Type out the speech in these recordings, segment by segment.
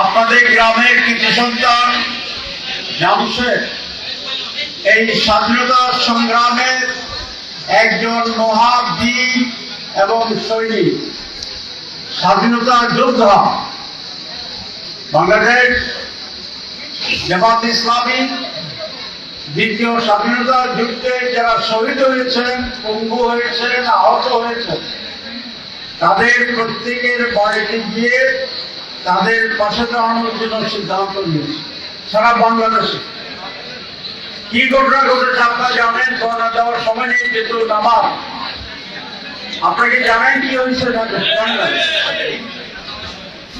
আপনাদের গ্রামের কিছু সন্তান জামশেদ এই স্বাধীনতা সংগ্রামের একজন মহাবীর এবং সৈনিক। স্বাধীনতা যোদ্ধা। বাংলাদেশ জামাত ইসলামী দ্বিতীয় স্বাধীনতা যুদ্ধে যারা শহীদ হয়েছেন, পঙ্গু হয়েছেন, আহত হয়েছেন, তাদের প্রত্যেকের বাড়িতে গিয়ে তাদের পাশে দাঁড়ানোর জন্য সিদ্ধান্ত নিয়েছে। সারা বাংলাদেশে। কি ঘটনা ঘটেছে আপনারা জানেন? ধর্ণা দেওয়ার সময় নেই যেহেতু নামাজ। আপনাকে জানেন কি হয়েছে?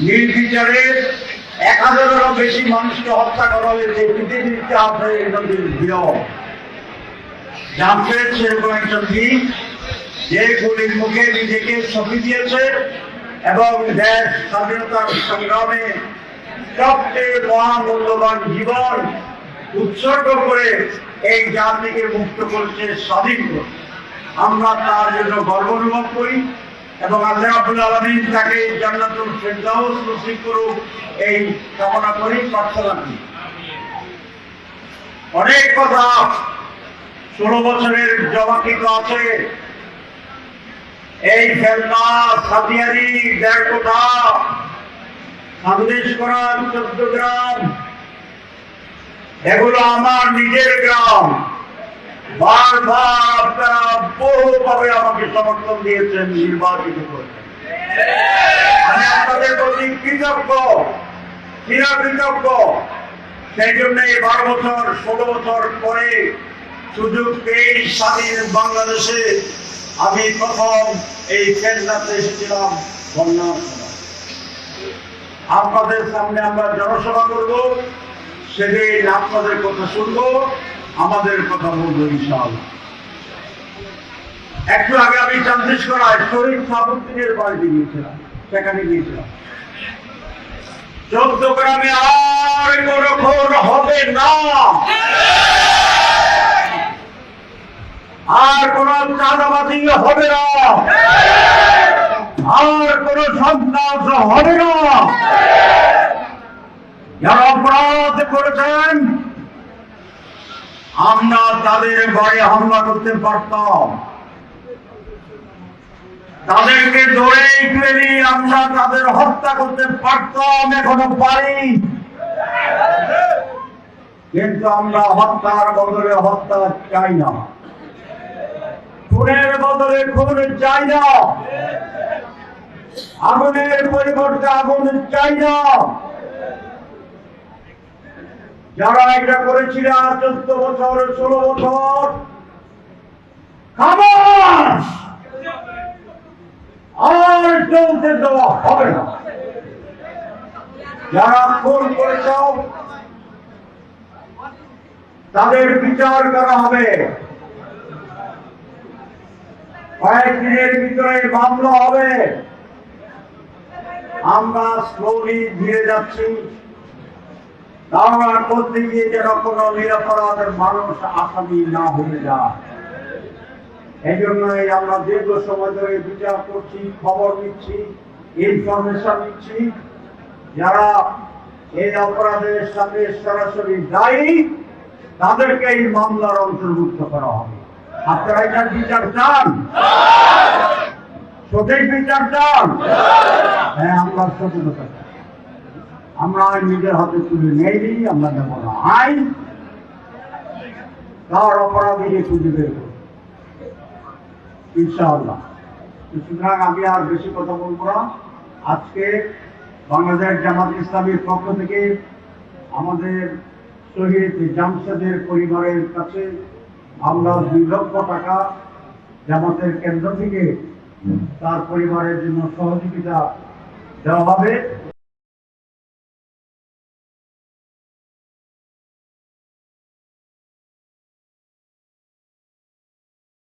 নির্বিচারে এক হাজারেরও বেশি মানুষকে হত্যা করা হয়েছে। পৃথিবীর ইতিহাসে একজন জানতেন সেরকম একজন দিন যে গুলির মুখে নিজেকে ছবি দিয়েছে। এবং দেশ স্বাধীনতার সংগ্রামে সবচেয়ে মহামূল্যবান জীবন উৎসর্গ করে এই জাতিকে মুক্ত করেছে স্বাধীন আমরা তার জন্য গর্ব অনুভব করি এবং আল্লাহ আব্দুল আলমিন তাকে জান্নাতুল ফেরদাউস নসিব করুক, এই কামনা করি, প্রার্থনা করি। অনেক কথা ষোলো বছরের জমাকৃত আছে। এই খেলনা সাতিয়ারি দেড় কোঠা সন্দেশ করা চোদ্দ গ্রাম। এগুলো আমার নিজের গ্রাম। বারবার আপনারা বহুভাবে আমাকে সমর্থন দিয়েছেন, নির্বাচিত আপনাদের প্রতি কৃতজ্ঞ চিরা কৃতজ্ঞ সেই জন্য বারো বছর, ষোলো বছর পরে সুযোগ পেয়ে স্বাধীন বাংলাদেশে আমি প্রথম এই কেন্দ্রাতে এসেছিলাম বন্যার আপনাদের সামনে আমরা জনসভা করব সেদিন আপনাদের কথা শুনব, আমাদের কথা বলব ইনশাআল্লাহ। একটু আগে আমি চান্দিশ করায় শরীর সাবুদ্দিনের বাড়িতে গিয়েছিলাম, সেখানে গিয়েছিলাম। চোদ্দ গ্রামে আর কোনো খুন হবে না। আর কোন চাঁদাবাজি হবে না। আর কোন সন্ত্রাস হবে না। যারা অপরাধ করেছেন, আমরা তাদের বাড়ি হামলা করতে পারতাম। তাদেরকে ধরে ফেলি আমরা তাদের হত্যা করতে পারতাম, এখনও পারি। কিন্তু আমরা হত্যার বদলে হত্যা চাই না। খুনের বদলে খুন চাই না। আগুনের পরিবর্তে আগুন চাই না। যারা এটা করেছিল চোদ্দ বছর, ষোলো বছর আর চলতে দেওয়া হবে না। যারা খুন করেছ, তাদের বিচার করা হবে। কয়েকদিনের ভিতরে মামলা হবে। আমরা স্লোলি ধীরে যাচ্ছি। ধারণা করতে গিয়ে যেন কোনো নিরাপরাধের মানুষ আসামি না হয়ে যায়। এই জন্যই আমরা দীর্ঘ সময় ধরে বিচার করছি, খবর নিচ্ছি ইনফরমেশন নিচ্ছি। যারা এই অপরাধের সাথে সরাসরি দায়ী তাদেরকে এই মামলার অন্তর্ভুক্ত করা হবে। আপনারা এটার বিচার চান? সঠিক বিচার চান? হ্যাঁ আমরা সচেতনতা আমরা নিজের হাতে তুলে নেইনি আমরা নেব না আইন। তার অপরাধীকে খুঁজে বের করব। ইনশাআল্লাহ। সুতরাং আমি আর বেশি কথা বলব না। আজকে বাংলাদেশ জামাত ইসলামীর পক্ষ থেকে আমাদের শহীদ জামশেদের পরিবারের কাছে আমরা দুই লক্ষ টাকা জামাতের কেন্দ্র থেকে তার পরিবারের জন্য সহযোগিতা দেওয়া হবে।